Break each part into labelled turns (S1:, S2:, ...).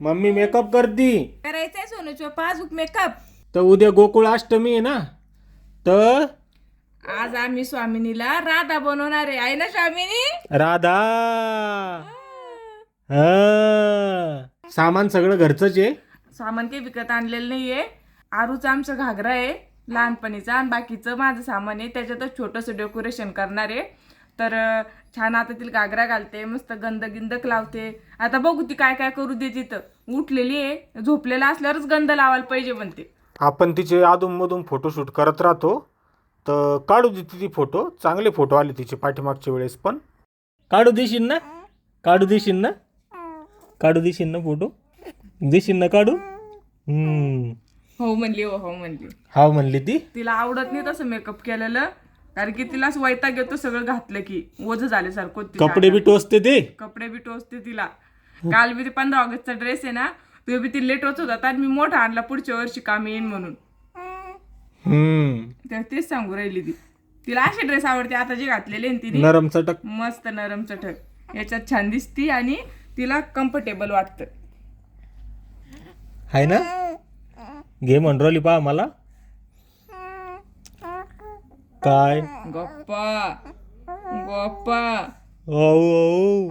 S1: Mummy makeup करती.
S2: करायचंय सोनूच्या passbook makeup
S1: तर उद्या गोकुळ अष्टमी आहे ना तर?
S2: आज आम्ही स्वामिनीला राधा बनवणार आहे. आहे ना स्वामिनी?
S1: राधा. हा. सामान सगळं घरचंच आहे?
S2: सामान काही विकत आणलेलं नाहीये. आरूचा आमचा घागरा आहे लहानपणीचा आणि बाकीचं माझं सामान आहे. त्याच्यातच छोटंसं डेकोरेशन करणार आहे. तर छान आता तिला घागरा घालते मस्त गंध गिंदक लावते. आता बघू ती काय काय करू दे तिथं. उठलेली आहे झोपलेला असल्यावरच गंध लावायला पाहिजे म्हणते.
S1: आपण तिचे अधूनमधून फोटोशूट करत राहतो. तर काढू देते ती फोटो चांगले फोटो आले तिचे पाठीमागच्या वेळेस पण. काढू देशील ना? काढू देशील ना? काढू देशील ना फोटो देशील ना काढू? हम्म.
S2: हो म्हणली हो हो म्हणली.
S1: हा म्हणली ती.
S2: तिला आवडत नाही तसं मेकअप केलेलं. कारण की तिला असं वैताग येतो सगळं घातलं की ओझ झाल्यासारखं होतं तिच्या
S1: कपडे बी टोचते ते?
S2: कपडे बी टोचते तिला. काल बी ते पंधरा ऑगस्टचा ड्रेस आहे ना तो बी ती लेट होत होता आणि मी मोठा आणला पुढच्या वर्षी काम येईन म्हणून.
S1: हम्म.
S2: तर तेच सांगू राहिली ती. तिला असे ड्रेस आवडते आता जे घातलेले ना तिने.
S1: नरम चटक.
S2: मस्त नरम चटक. याच्यात छान दिसती आणि तिला कम्फर्टेबल वाटतं.
S1: आहे ना? घे म्हणरवली पहा मला काय?
S2: गप्पा. गप्पा.
S1: औ औ.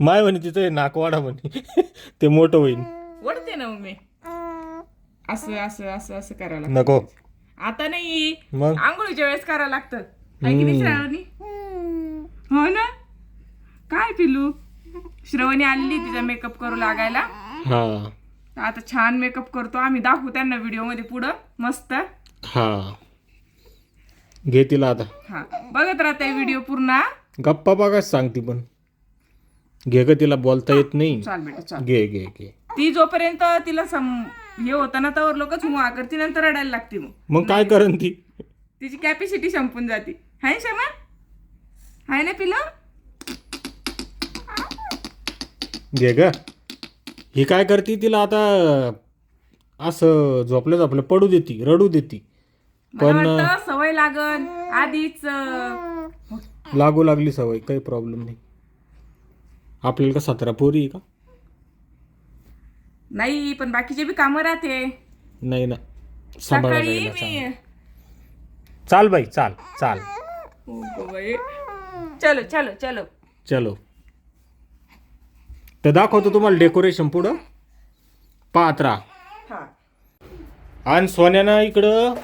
S1: माय म्हणे तिचं हे नाकवाडा म्हणे. ते मोठं होईल
S2: वडते ना मग मी असं असं असं असं करायला लागतं.
S1: नको.
S2: आता नाही.
S1: मग?
S2: आंघोळीच्या वेळेस करावं लागतं. आहे की नाही श्रावणी? हो ना? काय पिलू? श्रवणी आलेली तिचा मेकअप करू लागायला.
S1: हा.
S2: आता छान मेकअप करतो. आम्ही दाखवू त्यांना व्हिडिओमध्ये पुढं. मस्त.
S1: हा. घे तिला आता.
S2: हा. बघत राहते व्हिडिओ पूर्ण. हा?
S1: गप्पा बघाच सांगती पण. घे ग तिला बोलता येत नाही.
S2: चाल बेटा चाल.
S1: घे घे घे.
S2: ती जोपर्यंत तिला सम हे होतं ना तर लोकच हुआ करते नंतर रडायला लागते मग.
S1: मग काय करन ती?
S2: तिची कॅपॅसिटी संपून जाते. हाय ना शमा हाय ना पिलं
S1: घे ग. ही काय करते तिला आता असं झोपल्या झोपल्या पडू देती रडू देती.
S2: मला वाटतं सवय लागन आधीच अं,
S1: लागू लागली सवय काही प्रॉब्लेम नाही. आपल्याला का सतरा पोरी आहे का?
S2: नाही पण बाकीचे बी कामं राहते.
S1: नाही ना सांभाळा
S2: सकाळी
S1: जायला
S2: मी
S1: चांगलं. चाल बाई चाल चाल.
S2: गं बाई. चलो चलो चलो.
S1: चलो. तर दाखवतो तुम्हाला डेकोरेशन पुढं. पाहत राहा
S2: हा.
S1: आणि सोन्यानं इकडं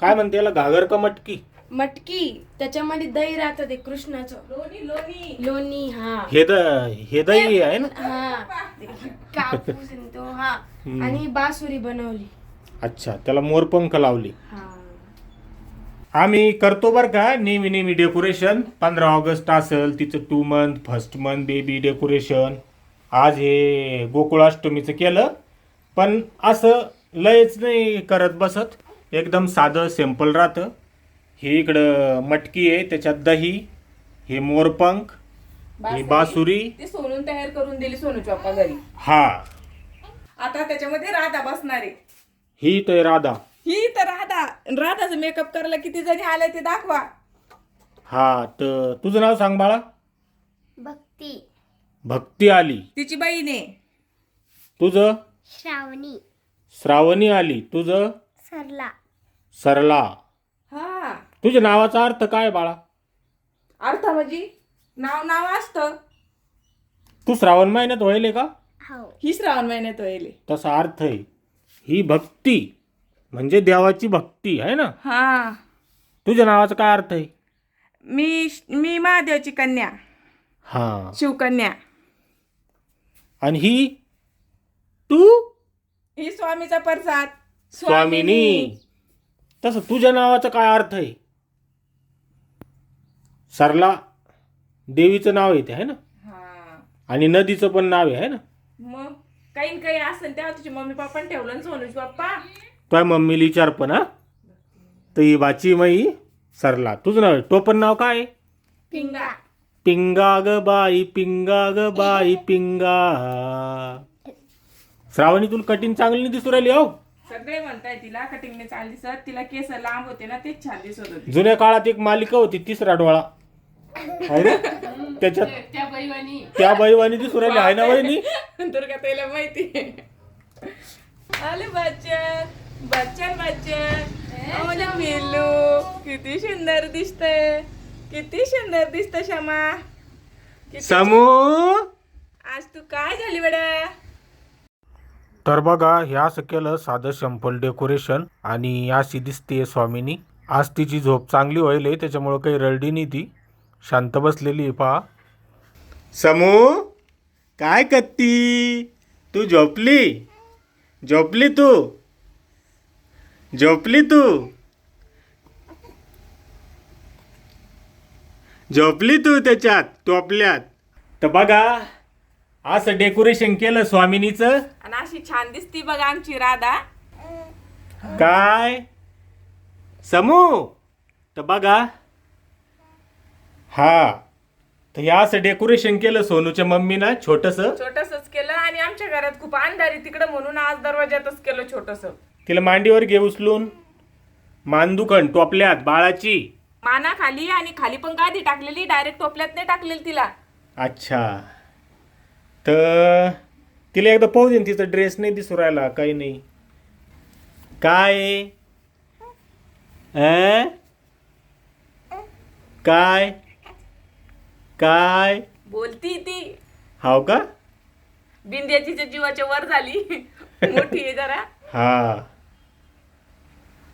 S1: काय म्हणते याला घागर का मटकी?
S3: मटकी. त्याच्यामध्ये दही राहतं ते कृष्णाचं.
S2: लोणी लोणी.
S3: लोणी हा.
S1: हे द हे दही आहे ना?
S3: हा. कापूस आणि तो हा. आणि बासुरी बनवली.
S1: अच्छा त्याला मोरपंख लावली.
S3: हा.
S1: आम्ही करतो बरं का नेहमी नेहमी डेकोरेशन पंधरा ऑगस्ट असेल तिचं two month first month baby decoration आज हे गोकुळाष्टमीचं केलं पण असं लयच नाही करत बसत. एकदम साधं सिंपल राहतं. हे इकडं मटकी आहे त्याच्यात दही हे मोरपंख ही बासुरी.
S2: ती सोनून तयार करून दिली सोनूच्या पप्पा घरी.
S1: हा.
S2: आता त्याच्यामध्ये राधा बसणार आहे.
S1: ही तर राधा.
S2: ही तर राधा. राधाचं मेकअप करायला किती जणी आले ते दाखवा.
S1: हा तर तुझं नाव सांग बाळा.
S3: भक्ती.
S1: भक्ती आली.
S2: तिची बहीण आहे.
S1: तुझं?
S3: श्रावणी.
S1: श्रावणी आली. तुझं?
S3: सरला.
S1: सरला.
S2: हा.
S1: तुझ्या नावाचा अर्थ काय बाळा?
S2: अर्थ म्हणजे नाव नाव असतं.
S1: तू श्रावण महिन्यात व्हायले का?
S3: हो.
S2: ही श्रावण महिन्यात होईल
S1: तसा अर्थ आहे. ही भक्ती म्हणजे देवाची भक्ती आहे ना?
S2: हा.
S1: तुझ्या नावाचा काय अर्थ आहे?
S2: मी मी महादेवाची कन्या.
S1: हा.
S2: शिवकन्या.
S1: आणि ही तू?
S2: ही स्वामीचा प्रसाद.
S1: स्वामिनी. तसं तुझ्या नावाचा काय अर्थ आहे? सरला देवीचं नाव येते आहे ना?
S2: हा.
S1: आणि नदीचं पण नाव आहे है ना?
S2: मग काही न काही असेल तेव्हा तुझी मम्मी पप्पाने ठेवलं ना सोनूची पप्पा.
S1: तुझ्या मम्मीला विचार पण हा? तर ही बाची मई सरला. तुझं नाव आहे. टोपण नाव काय आहे?
S2: पिंगा.
S1: पिंगा ग बाई पिंगा ग बाई पिंगा. श्रावणी तुला कटिंग चांगली नाही दिसू राहिली हो.
S2: सगळे म्हणताय तिला कटिंगने चाल दिसत तिला केस लांब होते ना तेच छान दिसत होते.
S1: जुन्या काळात एक मालिका होती तिसरा डोळा. आहे ना? त्याच्यात
S4: त्या बैवानी
S1: त्या बाईवानी दिसू राहिली आहे ना वहिनी
S2: दुर्गा ताईला माहिती. आले बच्चन बच्चन बच्चन. मिलू किती सुंदर दिसतंय. किती सुंदर दिसत किती-
S1: समू
S2: आज तू काय झाली बेड्या
S1: तर बघा हे असं केलं साधं सिंपल डेकोरेशन आणि अशी दिसते स्वामीनी. आज तिची झोप चांगली होईल त्याच्यामुळं काही रडली नाही ती. शांत बसलेली आहे पहा. समू काय करती? तू झोपली? झोपली तू? झोपली तू? झोपली तू त्याच्यात टोपल्यात. तर बघा असं डेकोरेशन केलं स्वामिनीचं.
S2: आणि अशी छान दिसती बघा आमची राधा.
S1: काय? समू तर बघा. हा तर हे असं डेकोरेशन केलं सोनूच्या मम्मीनं छोटस.
S2: छोटसच केलं आणि आमच्या घरात खूप अंधारी तिकडं म्हणून आज दरवाजातच केलं छोटस.
S1: तिला मांडीवर घे उचलून. मानदुखण टोपल्यात बाळाची.
S2: माना खाली आणि खाली पण गादी टाकलेली डायरेक्ट टोपल्यात नाही टाकलेली तिला.
S1: अच्छा. तर तिला एकदा पाहू दे ना, तिचा ड्रेस नाही दिसू राहिला काही नाही. काय? अं? काय? काय?
S2: बोलती ती.
S1: हाव का?
S2: बिंद्याची जे जीवाच्या वर झाली मोठी आहे जरा.
S1: हा.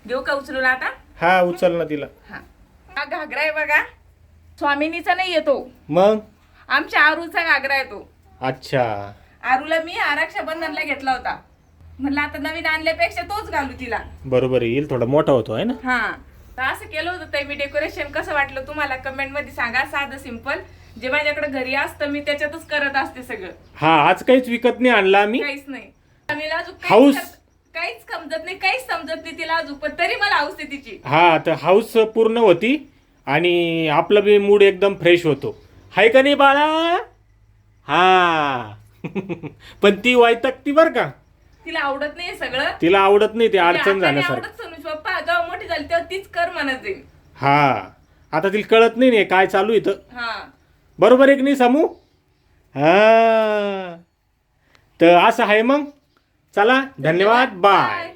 S2: घेऊ का उचलून आता?
S1: हा उचल ना तिला.
S2: हा. हा घागरा आहे बघा. स्वामिनीचा नाही येतो.
S1: मग?
S2: आमच्या आरूचा घागरा आहे तो.
S1: अच्छा.
S2: आरूला मी रक्षाबंधनला घेतला होता. म्हणलं आता नवीन आणल्यापेक्षा तोच घालू तिला.
S1: बरोबर येईल थोडा मोठा होतो आहे ना?
S2: हा. तर असं केलं होतं ते मी डेकोरेशन कसं वाटलं तुम्हाला? कमेंटमध्ये सांगा साधं सिंपल जे माझ्याकडे घरी असतं मी त्याच्यातच करत असते सगळं.
S1: हा आज काहीच विकत नाही आणला आम्ही.
S2: काहीच नाही. आम्हीला अजून
S1: हाऊस.
S2: काहीच कर- काहीच समजत नाही काहीच समजत नाही तिला अजून पण तरी मला हाऊस आहे तिची.
S1: हा तर हाऊस पूर्ण होती. आणि आपला बी मूड एकदम फ्रेश होतो. हाय का नाही बाळा? हा. पण ती वैतकती बर का.
S2: तिला आवडत नाही हे सगळं.
S1: तिला आवडत नाही ते
S2: तिला आता
S1: अडचण
S2: नाही
S1: झाल्यासारखं
S2: आवडत सोनूच पप्पा जेव्हा मोठी झाली तेव्हा तीच कर म्हणत जाईल
S1: हा. आता तिला कळत नाही नाही काय चालू इथं.
S2: हा.
S1: बरोबर आहे की नाही समू? हा. तर असं आहे मग. चला धन्यवाद. बाय